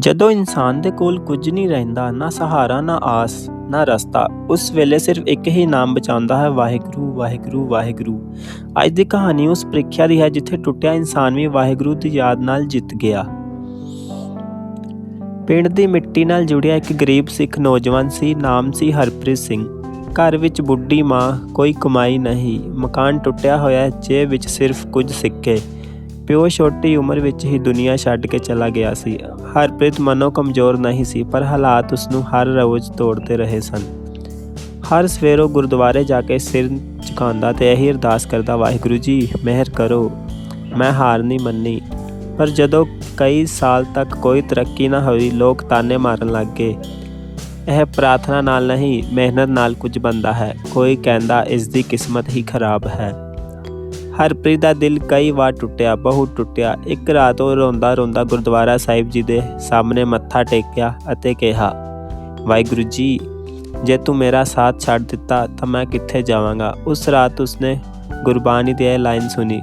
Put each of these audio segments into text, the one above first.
ਜਦੋਂ ਇਨਸਾਨ ਦੇ ਕੋਲ ਕੁਝ ਨਹੀਂ ਰਹਿੰਦਾ, ਨਾ ਸਹਾਰਾ, ਨਾ ਆਸ, ਨਾ ਰਸਤਾ, ਉਸ ਵੇਲੇ ਸਿਰਫ ਇੱਕ ਹੀ ਨਾਮ ਬਚਾਉਂਦਾ ਹੈ, ਵਾਹਿਗੁਰੂ ਵਾਹਿਗੁਰੂ ਵਾਹਿਗੁਰੂ। ਅੱਜ ਦੀ ਕਹਾਣੀ ਉਸ ਪ੍ਰੀਖਿਆ ਦੀ ਹੈ ਜਿੱਥੇ ਟੁੱਟਿਆ ਇਨਸਾਨ ਵੀ ਵਾਹਿਗੁਰੂ ਦੀ ਯਾਦ ਨਾਲ ਜਿੱਤ ਗਿਆ। ਪਿੰਡ ਦੀ ਮਿੱਟੀ ਨਾਲ ਜੁੜਿਆ ਇੱਕ ਗਰੀਬ ਸਿੱਖ ਨੌਜਵਾਨ ਸੀ, ਨਾਮ ਸੀ ਹਰਪ੍ਰੀਤ ਸਿੰਘ। ਘਰ ਵਿੱਚ ਬੁੱਢੀ ਮਾਂ, ਕੋਈ ਕਮਾਈ ਨਹੀਂ, ਮਕਾਨ ਟੁੱਟਿਆ ਹੋਇਆ ਹੈ, ਜੇਬ ਵਿੱਚ ਸਿਰਫ ਕੁਝ ਸਿੱਕੇ। ਪਿਓ ਛੋਟੀ ਉਮਰ ਵਿੱਚ ਹੀ ਦੁਨੀਆ ਛੱਡ ਕੇ ਚਲਾ ਗਿਆ ਸੀ। ਹਰਪ੍ਰੀਤ ਮਨੋਂ ਕਮਜ਼ੋਰ ਨਹੀਂ ਸੀ, ਪਰ ਹਾਲਾਤ ਉਸ ਨੂੰ ਹਰ ਰੋਜ਼ ਤੋੜਦੇ ਰਹੇ ਸਨ। ਹਰ ਸਵੇਰੋਂ ਗੁਰਦੁਆਰੇ ਜਾ ਕੇ ਸਿਰ ਝੁਕਾਉਂਦਾ ਤੇ ਇਹੀ ਅਰਦਾਸ ਕਰਦਾ, ਵਾਹਿਗੁਰੂ ਜੀ, ਮਿਹਰ ਕਰੋ। ਮੈਂ ਹਾਰ ਨਹੀਂ ਮੰਨੀ। ਪਰ ਜਦੋਂ ਕਈ ਸਾਲ ਤੱਕ ਕੋਈ ਤਰੱਕੀ ਨਾ ਹੋਈ, ਲੋਕ ਤਾਨੇ ਮਾਰਨ ਲੱਗ ਗਏ। ਇਹ ਪ੍ਰਾਰਥਨਾ ਨਾਲ ਨਹੀਂ, ਮਿਹਨਤ ਨਾਲ ਕੁਝ ਬੰਦਾ ਹੈ। ਕੋਈ ਕਹਿੰਦਾ, ਇਸ ਦੀ ਕਿਸਮਤ ਹੀ ਖਰਾਬ ਹੈ। ਹਰਪ੍ਰੀਤ ਦਾ ਦਿਲ ਕਈ ਵਾਰ ਟੁੱਟਿਆ, ਬਹੁਤ ਟੁੱਟਿਆ। ਇੱਕ ਰਾਤ ਉਹ ਰੋਂਦਾ ਰੋਂਦਾ ਗੁਰਦੁਆਰਾ ਸਾਹਿਬ ਜੀ ਦੇ ਸਾਹਮਣੇ ਮੱਥਾ ਟੇਕਿਆ ਅਤੇ ਕਿਹਾ, ਵਾਹਿਗੁਰੂ ਜੀ, ਜੇ ਤੂੰ ਮੇਰਾ ਸਾਥ ਛੱਡ ਦਿੱਤਾ ਤਾਂ ਮੈਂ ਕਿੱਥੇ ਜਾਵਾਂਗਾ? ਉਸ ਰਾਤ ਉਸਨੇ ਗੁਰਬਾਣੀ ਦੀ ਇਹ ਲਾਈਨ ਸੁਣੀ,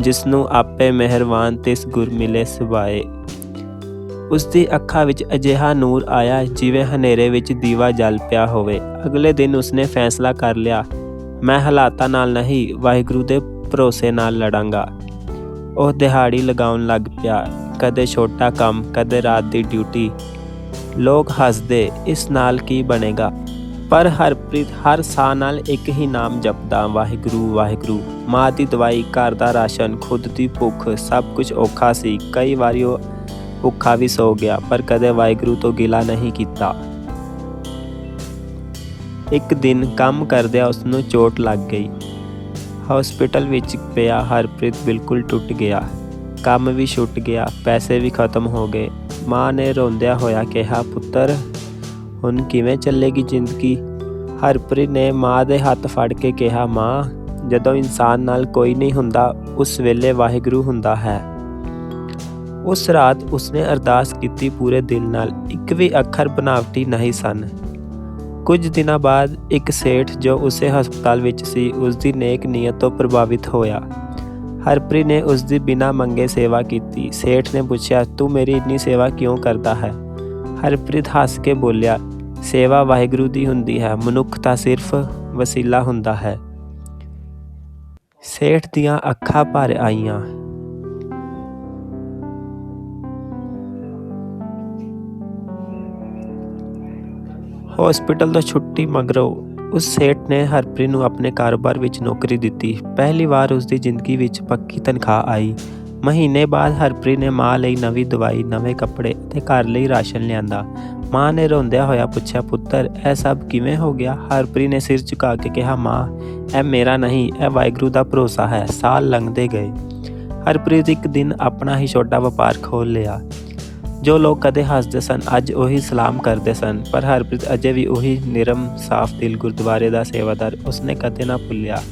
ਜਿਸ ਨੂੰ ਆਪੇ ਮਿਹਰਬਾਨ ਤਿਸ ਗੁਰ ਮਿਲੇ ਸਿਵਾਏ। ਉਸ ਦੀ ਅੱਖਾਂ ਵਿੱਚ ਅਜਿਹਾ ਨੂਰ ਆਇਆ ਜਿਵੇਂ ਹਨੇਰੇ ਵਿੱਚ ਦੀਵਾ ਜਲ ਪਿਆ ਹੋਵੇ। ਅਗਲੇ ਦਿਨ ਉਸਨੇ ਫੈਸਲਾ ਕਰ ਲਿਆ, ਮੈਂ ਹਾਲਾਤਾਂ ਨਾਲ ਨਹੀਂ, ਵਾਹਿਗੁਰੂ ਦੇ ਭਰੋਸੇ ਨਾਲ ਲੜਾਂਗਾ। ਉਹ ਦਿਹਾੜੀ ਲਗਾਉਣ ਲੱਗ ਪਿਆ। ਕਦੇ ਛੋਟਾ ਕੰਮ, ਕਦੇ ਰਾਤ ਦੀ ਡਿਊਟੀ। ਲੋਕ ਹੱਸਦੇ, ਇਸ ਨਾਲ ਕੀ ਬਣੇਗਾ? ਪਰ ਹਰਪ੍ਰੀਤ ਹਰ ਸਾਹ ਨਾਲ ਇੱਕ ਹੀ ਨਾਮ ਜਪਦਾ, ਵਾਹਿਗੁਰੂ ਵਾਹਿਗੁਰੂ। ਮਾਂ ਦੀ ਦਵਾਈ, ਘਰ ਦਾ ਰਾਸ਼ਨ, ਖੁਦ ਦੀ ਭੁੱਖ, ਸਭ ਕੁਝ ਔਖਾ ਸੀ। ਕਈ ਵਾਰੀ ਉਹ ਭੁੱਖਾ ਵੀ ਸੋ ਗਿਆ, ਪਰ ਕਦੇ ਵਾਹਿਗੁਰੂ ਤੋਂ ਗਿਲਾ ਨਹੀਂ ਕੀਤਾ। ਇੱਕ ਦਿਨ ਕੰਮ ਕਰਦਿਆਂ ਉਸ ਨੂੰ ਚੋਟ ਲੱਗ ਗਈ। ਹਸਪੀਟਲ ਵਿੱਚ ਪਿਆ, ਹਰਪ੍ਰੀਤ ਬਿਲਕੁਲ ਟੁੱਟ ਗਿਆ। ਕੰਮ ਵੀ ਛੁੱਟ ਗਿਆ, ਪੈਸੇ ਵੀ ਖਤਮ ਹੋ ਗਏ। ਮਾਂ ਨੇ ਰੋਂਦਿਆਂ ਹੋਇਆ ਕਿਹਾ, ਪੁੱਤਰ, ਹੁਣ ਕਿਵੇਂ ਚੱਲੇਗੀ ਜ਼ਿੰਦਗੀ? ਹਰਪ੍ਰੀਤ ਨੇ ਮਾਂ ਦੇ ਹੱਥ ਫੜ ਕੇ ਕਿਹਾ, ਮਾਂ, ਜਦੋਂ ਇਨਸਾਨ ਨਾਲ ਕੋਈ ਨਹੀਂ ਹੁੰਦਾ, ਉਸ ਵੇਲੇ ਵਾਹਿਗੁਰੂ ਹੁੰਦਾ ਹੈ। ਉਸ ਰਾਤ ਉਸਨੇ ਅਰਦਾਸ ਕੀਤੀ ਪੂਰੇ ਦਿਲ ਨਾਲ। ਇੱਕ ਵੀ ਅੱਖਰ ਬਨਾਵਟੀ ਨਹੀਂ ਸਨ। ਕੁਝ ਦਿਨਾਂ ਬਾਅਦ ਇੱਕ ਸੇਠ ਜੋ ਉਸੇ ਹਸਪਤਾਲ ਵਿੱਚ ਸੀ ਉਸ ਦੀ ਨੇਕ ਨੀਅਤ ਤੋਂ ਪ੍ਰਭਾਵਿਤ ਹੋਇਆ। ਹਰਪ੍ਰੀਤ ਨੇ ਉਸ ਦੀ ਬਿਨਾਂ ਮੰਗੇ ਸੇਵਾ ਕੀਤੀ। ਸੇਠ ਨੇ ਪੁੱਛਿਆ, ਤੂੰ ਮੇਰੀ ਇੰਨੀ ਸੇਵਾ ਕਿਉਂ ਕਰਦਾ ਹੈ? ਹਰਪ੍ਰੀਤ ਹੱਸ ਕੇ ਬੋਲਿਆ, ਸੇਵਾ ਵਾਹਿਗੁਰੂ ਦੀ ਹੁੰਦੀ ਹੈ, ਮਨੁੱਖ ਤਾਂ ਸਿਰਫ ਵਸੀਲਾ ਹੁੰਦਾ ਹੈ। ਸੇਠ ਦੀਆਂ ਅੱਖਾਂ ਭਰ ਆਈਆਂ। ਹਸਪੀਟਲ ਤੋਂ ਛੁੱਟੀ ਮਗਰੋਂ ਉਸ ਸੇਠ ਨੇ ਹਰਪ੍ਰੀਤ ਨੂੰ ਆਪਣੇ ਕਾਰੋਬਾਰ ਵਿੱਚ ਨੌਕਰੀ ਦਿੱਤੀ। ਪਹਿਲੀ ਵਾਰ ਉਸ ਦੀ ਜ਼ਿੰਦਗੀ ਵਿੱਚ ਪੱਕੀ ਤਨਖਾਹ ਆਈ। ਮਹੀਨੇ ਬਾਅਦ ਹਰਪ੍ਰੀਤ ਨੇ ਮਾਂ ਲਈ ਨਵੀਂ ਦਵਾਈ, ਨਵੇਂ ਕੱਪੜੇ ਅਤੇ ਘਰ ਲਈ ਰਾਸ਼ਨ ਲਿਆਂਦਾ। ਮਾਂ ਨੇ ਰੋਂਦਿਆਂ ਹੋਇਆ ਪੁੱਛਿਆ, ਪੁੱਤਰ, ਇਹ ਸਭ ਕਿਵੇਂ ਹੋ ਗਿਆ? ਹਰਪ੍ਰੀਤ ਨੇ ਸਿਰ ਝੁਕਾ ਕੇ ਕਿਹਾ, ਮਾਂ, ਇਹ ਮੇਰਾ ਨਹੀਂ, ਇਹ ਵਾਹਿਗੁਰੂ ਦਾ ਭਰੋਸਾ ਹੈ। ਸਾਲ ਲੰਘਦੇ ਗਏ। ਹਰਪ੍ਰੀਤ ਇੱਕ ਦਿਨ ਆਪਣਾ ਹੀ ਛੋਟਾ ਵਪਾਰ ਖੋਲ੍ਹ ਲਿਆ। ਜੋ ਲੋਕ ਕਦੇ ਹੱਸਦੇ ਸਨ, ਅੱਜ ਉਹੀ ਸਲਾਮ ਕਰਦੇ ਸਨ। ਪਰ ਹਰਪ੍ਰੀਤ ਅਜੇ ਵੀ ਉਹੀ ਨਿਰਮ, ਸਾਫ਼ ਦਿਲ ਗੁਰਦੁਆਰੇ ਦਾ ਸੇਵਾਦਾਰ ਉਸਨੇ ਕਦੇ ਨਾ ਭੁੱਲਿਆ।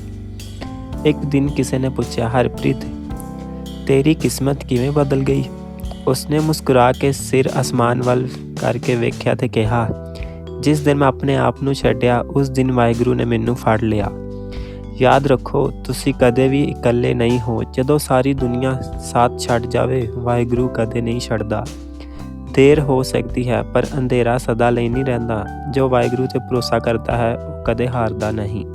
ਇੱਕ ਦਿਨ ਕਿਸੇ ਨੇ ਪੁੱਛਿਆ, ਹਰਪ੍ਰੀਤ, ਤੇਰੀ ਕਿਸਮਤ ਕਿਵੇਂ ਬਦਲ ਗਈ? ਉਸਨੇ ਮੁਸਕਰਾ ਕੇ ਸਿਰ ਅਸਮਾਨ ਵੱਲ ਕਰਕੇ ਵੇਖਿਆ ਤੇ ਕਿਹਾ, ਜਿਸ ਦਿਨ ਮੈਂ ਆਪਣੇ ਆਪ ਨੂੰ ਛੱਡਿਆ, ਉਸ ਦਿਨ ਵਾਹਿਗੁਰੂ ਨੇ ਮੈਨੂੰ ਫੜ ਲਿਆ। ਯਾਦ ਰੱਖੋ, ਤੁਸੀਂ ਕਦੇ ਵੀ ਇਕੱਲੇ ਨਹੀਂ ਹੋ। ਜਦੋਂ ਸਾਰੀ ਦੁਨੀਆ ਸਾਥ ਛੱਡ ਜਾਵੇ, ਵਾਹਿਗੁਰੂ ਕਦੇ ਨਹੀਂ ਛੱਡਦਾ। ਦੇਰ ਹੋ ਸਕਦੀ ਹੈ, ਪਰ ਅੰਧੇਰਾ ਸਦਾ ਲਈ ਨਹੀਂ ਰਹਿੰਦਾ। ਜੋ ਵਾਹਿਗੁਰੂ ਤੇ ਭਰੋਸਾ ਕਰਦਾ ਹੈ, ਉਹ ਕਦੇ ਹਾਰਦਾ ਨਹੀਂ।